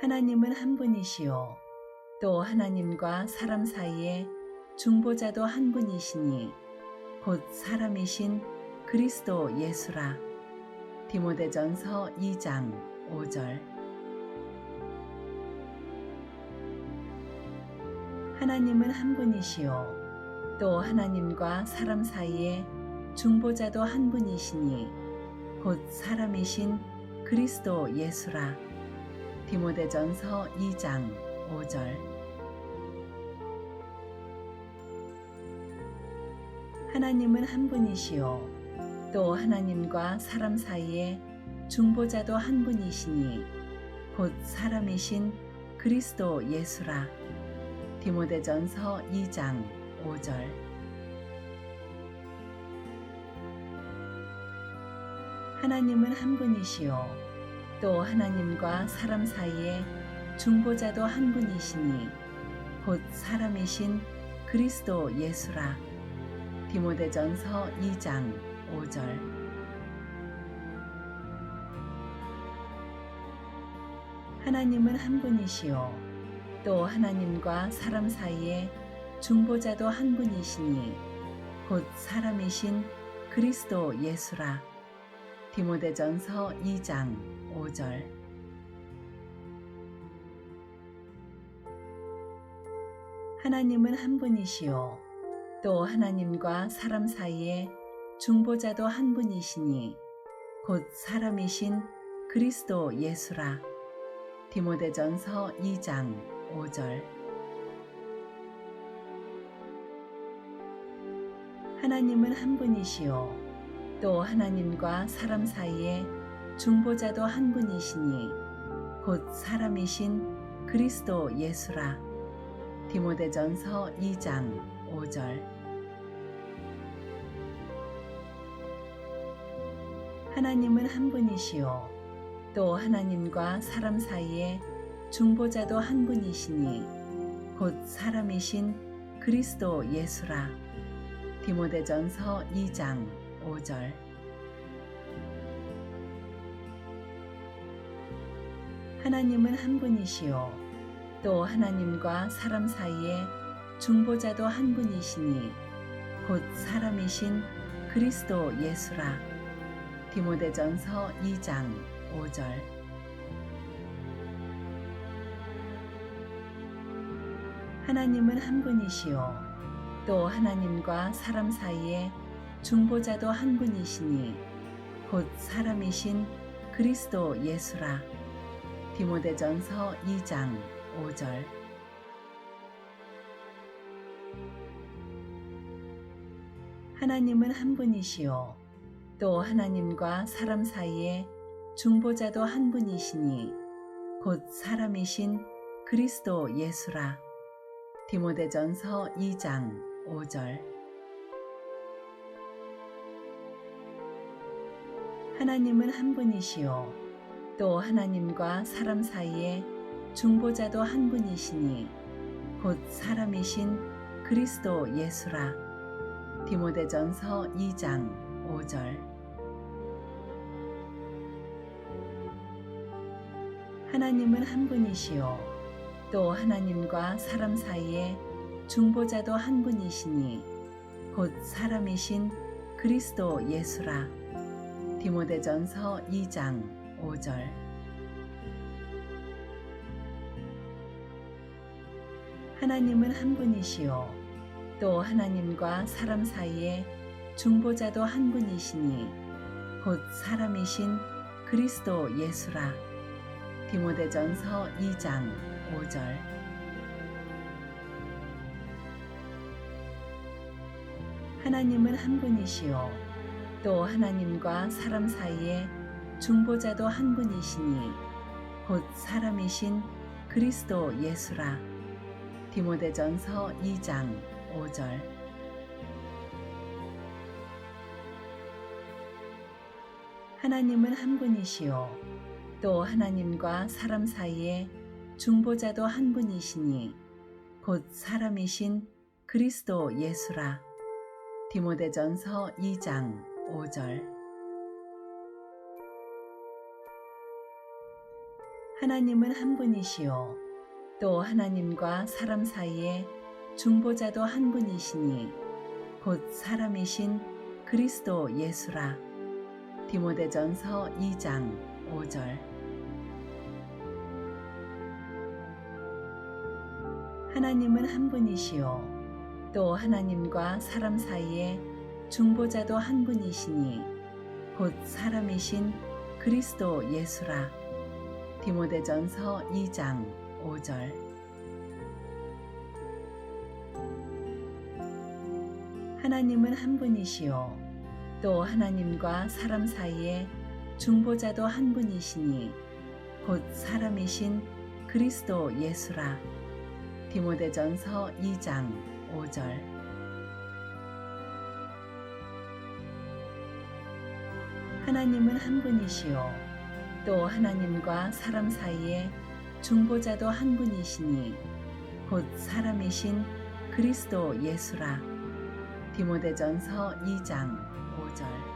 하나님은 한 분이시요. 또 하나님과 사람 사이에 중보자도 한 분이시니 곧 사람이신 그리스도 예수라. 디모데전서 2장 5절. 하나님은 한 분이시요. 또 하나님과 사람 사이에 중보자도 한 분이시니 곧 사람이신 그리스도 예수라. 디모데전서 2장 5절. 하나님은 한 분이시요. 또 하나님과 사람 사이에 중보자도 한 분이시니 곧 사람이신 그리스도 예수라. 디모데전서 2장 5절. 하나님은 한 분이시요. 또 하나님과 사람 사이에 중보자도 한 분이시니 곧 사람이신 그리스도 예수라. 디모데전서 2장 5절. 하나님은 한 분이시요. 또 하나님과 사람 사이에 중보자도 한 분이시니 곧 사람이신 그리스도 예수라. 디모데전서 2장 5절. 하나님은 한 분이시요. 또 하나님과 사람 사이에 중보자도 한 분이시니 곧 사람이신 그리스도 예수라. 디모데전서 2장 5절. 하나님은 한 분이시요. 또 하나님과 사람 사이에 중보자도 한 분이시니 곧 사람이신 그리스도 예수라. 디모데전서 2장 5절. 하나님은 한 분이시요. 또 하나님과 사람 사이에 중보자도 한 분이시니 곧 사람이신 그리스도 예수라. 디모데전서 2장 5절. 하나님은 한 분이시요. 또 하나님과 사람 사이에 중보자도 한 분이시니 곧 사람이신 그리스도 예수라. 디모데전서 2장 5절. 하나님은 한 분이시요. 또 하나님과 사람 사이에 중보자도 한 분이시니 곧 사람이신 그리스도 예수라. 디모데전서 2장 5절. 하나님은 한 분이시요. 또 하나님과 사람 사이에 중보자도 한 분이시니 곧 사람이신 그리스도 예수라. 디모데전서 2장 5절. 하나님은 한 분이시요. 또 하나님과 사람 사이에 중보자도 한 분이시니 곧 사람이신 그리스도 예수라. 디모데전서 2장 5절. 하나님은 한 분이시요. 또 하나님과 사람 사이에 중보자도 한 분이시니 곧 사람이신 그리스도 예수라. 디모데전서 2장 5절. 하나님은 한 분이시요. 또 하나님과 사람 사이에 중보자도 한 분이시니 곧 사람이신 그리스도 예수라. 디모데전서 2장 5절. 하나님은 한 분이시요. 또 하나님과 사람 사이에 중보자도 한 분이시니 곧 사람이신 그리스도 예수라. 디모데전서 2장 5절. 하나님은 한 분이시요. 또 하나님과 사람 사이에 중보자도 한 분이시니 곧 사람이신 그리스도 예수라. 디모데전서 2장 5절. 하나님은 한 분이시요. 또 하나님과 사람 사이에 중보자도 한 분이시니 곧 사람이신 그리스도 예수라. 디모데전서 2장 5절. 하나님은 한 분이시요. 또 하나님과 사람 사이에 중보자도 한 분이시니 곧 사람이신 그리스도 예수라. 디모데전서 2장 5절. 하나님은 한 분이시요. 또 하나님과 사람 사이에 중보자도 한 분이시니 곧 사람이신 그리스도 예수라. 디모데전서 2장 5절 하나님은 한 분이시요. 또 하나님과 사람 사이에 중보자도 한 분이시니 곧 사람이신 그리스도 예수라. 디모데전서 2장 5절